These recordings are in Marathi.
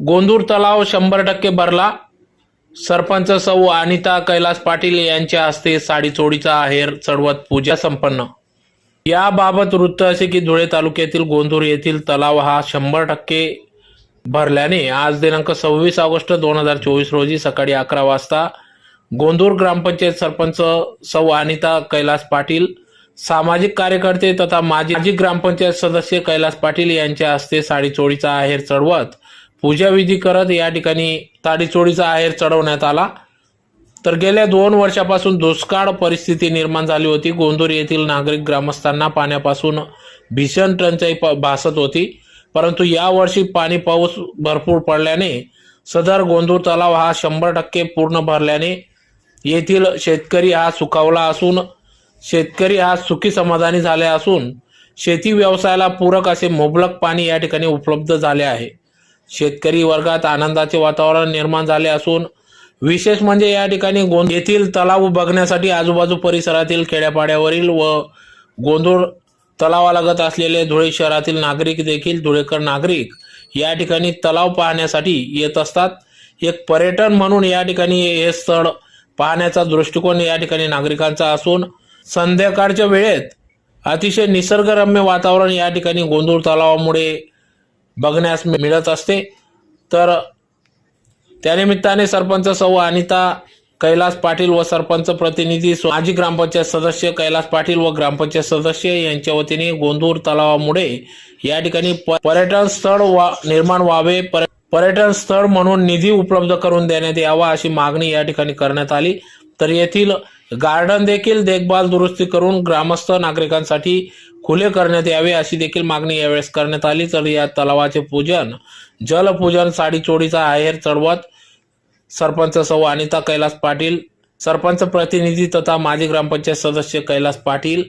गोंदूर तलाव शंभर टक्के भरला. सरपंच सौ अनिता कैलास पाटील यांच्या हस्ते साडीचोडीचा आहेर चढवत पूजा संपन्न. याबाबत वृत्त असे की धुळे तालुक्यातील गोंदूर येथील तलाव हा शंभर टक्के भरल्याने आज दिनांक सव्वीस ऑगस्ट दोन हजार चोवीस रोजी सकाळी अकरा वाजता गोंदूर ग्रामपंचायत सरपंच सौ अनिता कैलास पाटील सामाजिक कार्यकर्ते तथा माजी ग्रामपंचायत सदस्य कैलास पाटील यांच्या हस्ते साडीचोडीचा आहेर चढवत पूजाविधी करत या ठिकाणी ताडीचोडीचा आहेर चढवण्यात आला. तर गेल्या दोन वर्षापासून दुष्काळ परिस्थिती निर्माण झाली होती. गोंदूर येथील नागरिक ग्रामस्थांना पाण्यापासून भीषण टंचाई प- भासत होती. परंतु यावर्षी पाणी पाऊस भरपूर पडल्याने सदर गोंदूर तलाव हा शंभर टक्के पूर्ण भरल्याने येथील शेतकरी हा सुखावला असून शेतकरी हा सुखी समाधानी झाले असून शेती व्यवसायाला पूरक असे मुबलक पाणी या ठिकाणी उपलब्ध झाले आहे. शेतकरी वर्गात आनंदाचे वातावरण निर्माण झाले असून विशेष म्हणजे या ठिकाणी गोंद येथील तलाव बघण्यासाठी आजूबाजू परिसरातील खेड्यापाड्यावरील व गोंधूळ तलावालगत असलेले धुळे शहरातील नागरिक देखील धुळेकर नागरिक या ठिकाणी तलाव पाहण्यासाठी येत असतात. एक पर्यटन म्हणून या ठिकाणी हे स्थळ पाहण्याचा दृष्टिकोन या ठिकाणी नागरिकांचा असून संध्याकाळच्या वेळेत अतिशय निसर्गरम्य वातावरण या ठिकाणी गोंधूळ तलावामुळे बघण्यास मिळत असते. तर त्यानिमित्ताने सरपंच सौ अनिता कैलास पाटील व सरपंच प्रतिनिधी माजी ग्रामपंचायत सदस्य कैलास पाटील व ग्रामपंचायत सदस्य यांच्या वतीने गोंधूर तलावामुळे या ठिकाणी पर्यटन स्थळ वा निर्माण व्हावे. पर- पर्यटन स्थळ म्हणून निधी उपलब्ध करून देण्यात यावा अशी मागणी या ठिकाणी करण्यात आली. तर येथील गार्डन देखील देखभाल दुरुस्ती करून ग्रामस्थ नागरिकांसाठी खुले करण्यात यावे अशी देखील मागणी यावेळेस करण्यात आली. तर या तलावाचे पूजन जलपूजन साडीचोडीचा आहेर चढवत सरपंच सौ अनिता कैलास पाटील सरपंच प्रतिनिधी तथा माजी ग्रामपंचायत सदस्य कैलास पाटील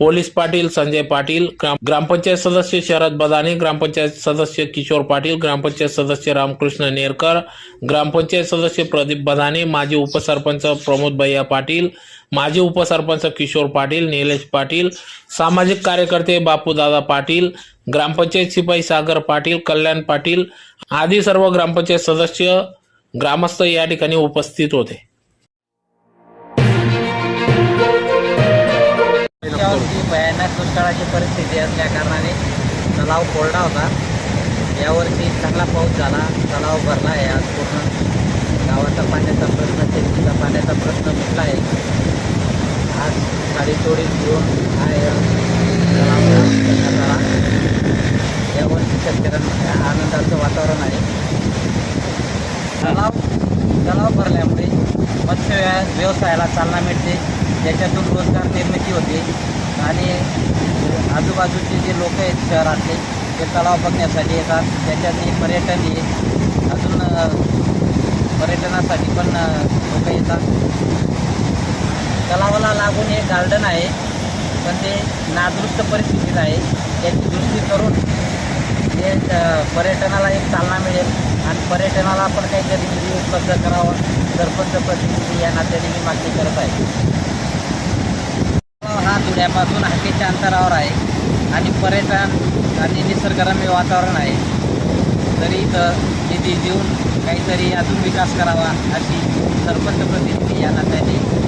पोलीस पाटील संजय पाटील ग्रामपंचायत सदस्य शरद बदाने ग्रामपंचायत सदस्य किशोर पाटील ग्रामपंचायत सदस्य रामकृष्ण नेरकर ग्रामपंचायत सदस्य प्रदीप बदाने माजी उपसरपंच प्रमोद भैया पाटील माजी उपसरपंच किशोर पाटील निलेश पाटील सामाजिक कार्यकर्ते बापूदादा पाटील ग्रामपंचायत शिपाई सागर पाटील कल्याण पाटील आदी सर्व ग्रामपंचायत सदस्य ग्रामस्थ या ठिकाणी उपस्थित होते. दुष्काळाची परिस्थिती असल्या कारणाने तलाव कोरडा होता. यावर्षी चांगला पाऊस झाला. तलाव भरला आहे. आज पूर्ण गावाचा पाण्याचा प्रश्न शेतीचा पाण्याचा प्रश्न मिटला आहे. आज साडी चोडी घेऊन आहे. तलाव यावर्षी शेतकऱ्यांना आनंदाचं वातावरण आहे. तलाव तलाव भरल्यामुळे मत्स्य व्यवसायाला चालना मिळते. त्याच्यातून रोजगार निर्मिती होते. आणि आजूबाजूचे जे लोक आहेत शहरातले ते तलाव बघण्यासाठी येतात. त्याच्यातनी पर्यटन हे अजून पर्यटनासाठी पण लोक येतात. तलावाला लागून एक गार्डन आहे पण ते नादुरुस्त परिस्थितीत आहे. त्याची दुरुस्ती करून ते पर्यटनाला एक चालना मिळेल. आणि पर्यटनाला पण काहीतरी निधी उपलब्ध करावा. सरपंच प्रतिनिधी या नात्याने मी मागणी करत आहे. पुण्यापासून हाकेच्या अंतरावर आहे आणि पर्यटन आणि निसर्गरम्य वातावरण आहे. तरी इथं निधी देऊन काहीतरी अजून विकास करावा अशी सरपंच प्रतिनिधी या नात्याने